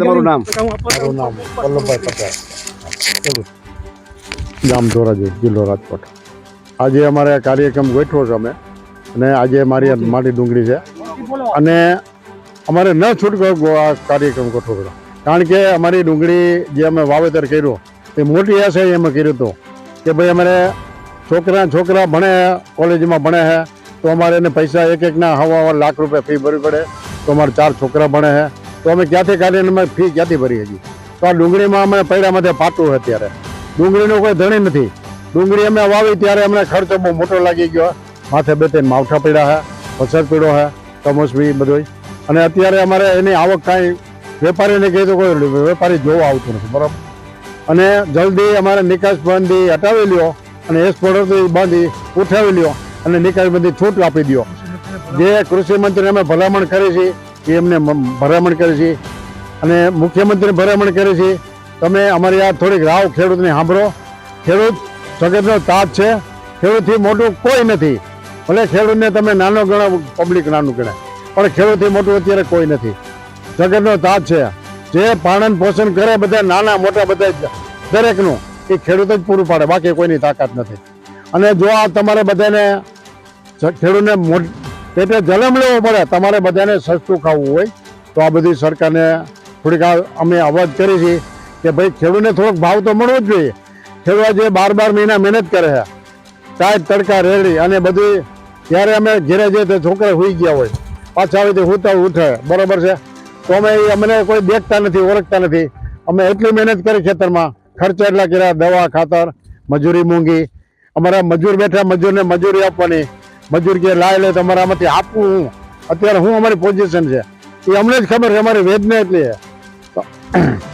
તમારું નામ? મારું નામ. વલ્લભભાઈ પટેલ. ગામ ધોરાજી જિલ્લો રાજકોટ. આજે અમારે કાર્યક્રમ ગોઠવો છે અમે. અને આજે મારી માટી ડુંગળી છે. અને અમારે ન છૂટકો આ કાર્યક્રમ ગોઠવો પડ્યો કારણ કે અમારી ડુંગળી જે અમે વાવેતર કર્યું એ મોટી હશે એ અમે કર્યું હતું. કે ભાઈ અમારે છોકરા છોકરા ભણે કોલેજમાં ભણે છે તો અમારે એને પૈસા એક એકના હવા લાખ રૂપિયા ફી ભરવી પડે. તો અમારે ચાર છોકરા ભણે છે. તો અમે ક્યાંથી કાઢીને અમે ફી ક્યાંથી ભરી હતી તો આ ડુંગળીમાં અમે પૈડામાંથી પાટું અત્યારે. ડુંગળીનો કોઈ ધણી નથી. ડુંગળી અમે વાવી ત્યારે અમને ખર્ચો બહુ મોટો લાગી ગયો. માથે બે ત્રણ માવઠા પડ્યા હે વરસાદ પીડો હે કમોસમી બધું અને અત્યારે અમારે એની આવક કાંઈ વેપારીને કહી તો કોઈ વેપારી જોવા આવતું નથી, બરાબર? અને જલ્દી અમારે નિકાસ બંધી હટાવી લ્યો અને એક્સપોર્ટ બંધી ઉઠાવી લ્યો અને નિકાસ બંધી છૂટ આપી દો જે કૃષિ મંત્રીને અમે ભલામણ કરી છે એ એમને ભલામણ કરી છે. અને મુખ્યમંત્રીને ભલામણ કરી છે. તમે અમારી આ થોડીક રાવ ખેડૂતને સાંભળો. ખેડૂત જગતનો તાજ છે. ખેડૂતથી મોટું કોઈ નથી. ભલે ખેડૂતને તમે નાનો ગણો પબ્લિક નાનું ગણાય. પણ ખેડૂતથી મોટું અત્યારે કોઈ નથી. જગતનો તાજ છે. જે પાલન પોષણ કરે બધા નાના, મોટા બધા દરેકનું, એ ખેડૂત જ પૂરું પાડે. બાકી કોઈની તાકાત નથી. અને જો આ તમારે બધાને ખેડૂતને પેટે જલમ લેવો પડે. તમારે બધાને સસ્તું ખાવું હોય તો આ બધી સરકારને થોડીક અમે અવાજ કરી છે કે ભાઈ ખેડૂતને થોડોક ભાવ તો મળવો જ જોઈએ. ખેડૂત જે બાર બાર મહિના મહેનત કરે છે. ટાઈટ તડકા, રેડી અને બધી જ્યારે અમે ઘેરે જઈએ તો છોકરા હોઈ ગયા હોય. પાછા આવે તો હુતા ઉઠે. બરાબર છે? તો અમે અમને કોઈ દેખતા નથી, ઓળખતા નથી. અમે એટલી મહેનત કરી ખેતરમાં. ખર્ચા એટલા કર્યા, દવા, ખાતર, મજૂરી મૂંગી અમારા મજૂર બેઠા મજૂરને મજૂરી આપવાની. મજૂર કે લાય લે તમારામાંથી આપવું હું. અત્યારે હું અમારી પોઝિશન છે. એ અમને જ ખબર છે અમારી વેદના એટલી. છે